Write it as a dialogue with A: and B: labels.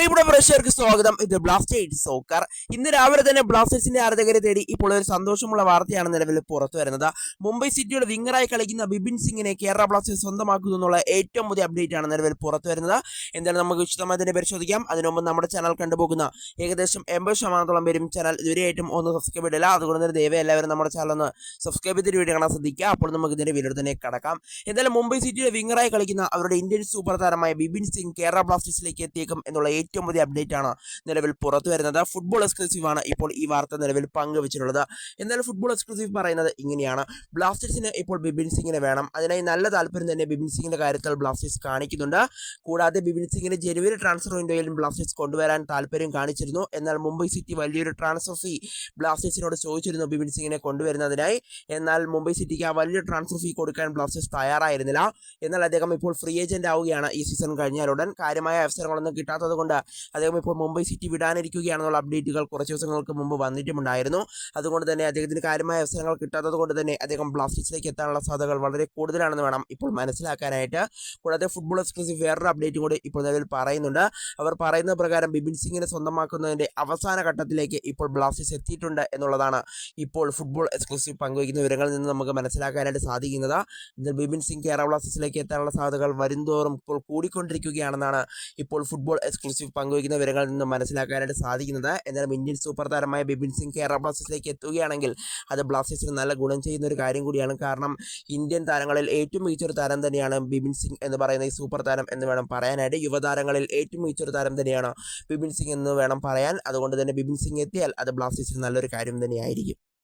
A: പ്രിയപ്പെട്ട പ്രേക്ഷകർക്ക് സ്വാഗതം. ഇത് ബ്ലാസ്റ്റേഴ്സ് സോക്കർ ഇന്ന് രാവിലെ തന്നെ ബ്ലാസ്റ്റേഴ്സിന്റെ ആരാധകരെ തേടി ഇപ്പോൾ ഒരു സന്തോഷമുള്ള വാർത്തയാണ് നിലവിൽ പുറത്തു വരുന്നത്. മുംബൈ സിറ്റിയുടെ വിങ്ങറായി കളിക്കുന്ന ബിബിൻ സിംഗിനെ കേരള ബ്ലാസ്റ്റേഴ്സ് സ്വന്തമാക്കുന്നു എന്നുള്ള ഏറ്റവും പുതിയ അപ്ഡേറ്റ് ആണ് നിലവിൽ പുറത്തു വരുന്നത്. എന്തായാലും നമുക്ക് വിശദമായി തന്നെ പരിശോധിക്കാം. അതിനുമുമ്പ് നമ്മുടെ ചാനൽ കണ്ടുപോകുന്ന ഏകദേശം എൺപത് ശതമാനത്തോളം പേരും ചാനൽ ഇതുവരെയായിട്ടും ഒന്ന് സബ്സ്ക്രൈബ് ഇടില്ല അതുകൊണ്ട് തന്നെ ദയവേ എല്ലാവരും നമ്മുടെ ചാനൽ ഒന്ന് സബ്സ്ക്രൈബ് ചെയ്തിട്ട് വീഡിയോ കാണാൻ ശ്രദ്ധിക്കുക. അപ്പോൾ നമുക്ക് ഇതിന്റെ വീഡിയോ തന്നെ കടക്കാം. എന്തായാലും മുംബൈ സിറ്റിയുടെ വിങ്ങറായി കളിക്കുന്ന അവരുടെ ഇന്ത്യൻ സൂപ്പർ താരമായ ബിബിൻ സിംഗ് കേരള ബ്ലാസ്റ്റേഴ്സിലേക്ക് എത്തിയേക്കും എന്നുള്ള ഏറ്റവും പുതിയ അപ്ഡേറ്റ് ആണ് നിലവിൽ പുറത്തു വരുന്നത്. ഫുട്ബോൾ എക്സ്ക്ലൂസീവ് ആണ് ഇപ്പോൾ ഈ വാർത്ത നിലവിൽ പങ്കുവച്ചിട്ടുള്ളത്. എന്നാൽ ഫുട്ബോൾ എക്സ്ക്ലൂസീവ് പറയുന്നത് ഇങ്ങനെയാണ്. ബ്ലാസ്റ്റേഴ്സിന് ഇപ്പോൾ ബിബിൻ സിംഗിനെ വേണം. അതിനായി നല്ല താല്പര്യം തന്നെ ബിബിൻ സിംഗിന്റെ കാര്യത്തിൽ ബ്ലാസ്റ്റേഴ്സ് കാണിക്കുന്നുണ്ട്. കൂടാതെ ബിബിൻ സിംഗിന് ജനുവരി ട്രാൻസ്ഫർ വിൻഡോയിലും ബ്ലാസ്റ്റേഴ്സ് കൊണ്ടുവരാൻ താല്പര്യം കാണിച്ചിരുന്നു. എന്നാൽ മുംബൈ സിറ്റി വലിയൊരു ട്രാൻസ്ഫർ ഫീ ബ്ലാസ്റ്റേഴ്സിനോട് ചോദിച്ചിരുന്നു ബിബിൻ സിംഗിനെ കൊണ്ടുവരുന്നതിനായി. എന്നാൽ മുംബൈ സിറ്റിക്ക് ആ വലിയ ട്രാൻസ്ഫർ ഫീ കൊടുക്കാൻ ബ്ലാസ്റ്റേഴ്സ് തയ്യാറായിരുന്നില്ല. എന്നാൽ അദ്ദേഹം ഇപ്പോൾ ഫ്രീ ഏജന്റ് ആവുകയാണ് ഈ സീസൺ കഴിഞ്ഞാലുടൻ കാര്യമായ അവസരങ്ങളൊന്നും കിട്ടാത്തത് കൊണ്ട് അദ്ദേഹം ഇപ്പോൾ മുംബൈ സിറ്റി വിടാനിരിക്കുകയാണെന്നുള്ള അപ്ഡേറ്റുകൾ കുറച്ച് ദിവസങ്ങൾക്ക് മുമ്പ് വന്നിട്ടുമുണ്ടായിരുന്നു. അതുകൊണ്ട് തന്നെ അദ്ദേഹത്തിന് കാര്യമായ അവസരങ്ങൾ കിട്ടാത്തത് കൊണ്ട് തന്നെ അദ്ദേഹം ബ്ലാസ്റ്റേഴ്സിലേക്ക് എത്താനുള്ള സാധ്യതകൾ വളരെ കൂടുതലാണെന്ന് വേണം ഇപ്പോൾ മനസ്സിലാക്കാനായിട്ട്. കൂടാതെ ഫുട്ബോൾ എക്സ്ക്ലൂസീവ് വേറൊരു അപ്ഡേറ്റും കൂടി ഇപ്പോൾ നിലവിൽ പറയുന്നുണ്ട്. അവർ പറയുന്ന പ്രകാരം ബിബിൻ സിംഗിനെ സ്വന്തമാക്കുന്നതിന്റെ അവസാന ഘട്ടത്തിലേക്ക് ഇപ്പോൾ ബ്ലാസ്റ്റേഴ്സ് എത്തിയിട്ടുണ്ട് എന്നുള്ളതാണ് ഇപ്പോൾ ഫുട്ബോൾ എക്സ്ക്ലൂസീവ് പങ്കുവയ്ക്കുന്ന വിവരങ്ങളിൽ നിന്ന് നമുക്ക് മനസ്സിലാക്കാനായിട്ട് സാധിക്കുന്നത്. ബിബിൻ സിംഗ് കേരള ബ്ലാസ്റ്റേഴ്സിലേക്ക് എത്താനുള്ള സാധ്യതകൾ വരുംതോറും ഇപ്പോൾ കൂടിക്കൊണ്ടിരിക്കുകയാണെന്നാണ് ഇപ്പോൾ ഫുട്ബോൾ എക്സ്ക്ലൂസീവ് പങ്കുവയ്ക്കുന്ന വിവരങ്ങളിൽ നിന്ന് മനസ്സിലാക്കാനായിട്ട് സാധിക്കുന്നത്. എന്നാലും ഇന്ത്യൻ സൂപ്പർ താരമായ ബിബിൻ സിംഗ് കേരള ബ്ലാസ്റ്റേഴ്സിലേക്ക് എത്തുകയാണെങ്കിൽ അത് ബ്ലാസ്റ്റേഴ്സിന് നല്ല ഗുണം ചെയ്യുന്ന ഒരു കാര്യം കൂടിയാണ്. കാരണം ഇന്ത്യൻ താരങ്ങളിൽ ഏറ്റവും മികച്ചൊരു താരം തന്നെയാണ് ബിബിൻ സിംഗ് എന്ന് പറയുന്ന ഈ സൂപ്പർ താരം എന്ന് വേണം പറയാനായിട്ട്. യുവതാരങ്ങളിൽ ഏറ്റവും മികച്ചൊരു താരം തന്നെയാണ് ബിബിൻ സിംഗ് എന്ന് വേണം പറയാൻ. അതുകൊണ്ട് തന്നെ ബിബിൻ സിംഗ് എത്തിയാൽ അത് ബ്ലാസ്റ്റേഴ്സിന് നല്ലൊരു കാര്യം തന്നെയായിരിക്കും.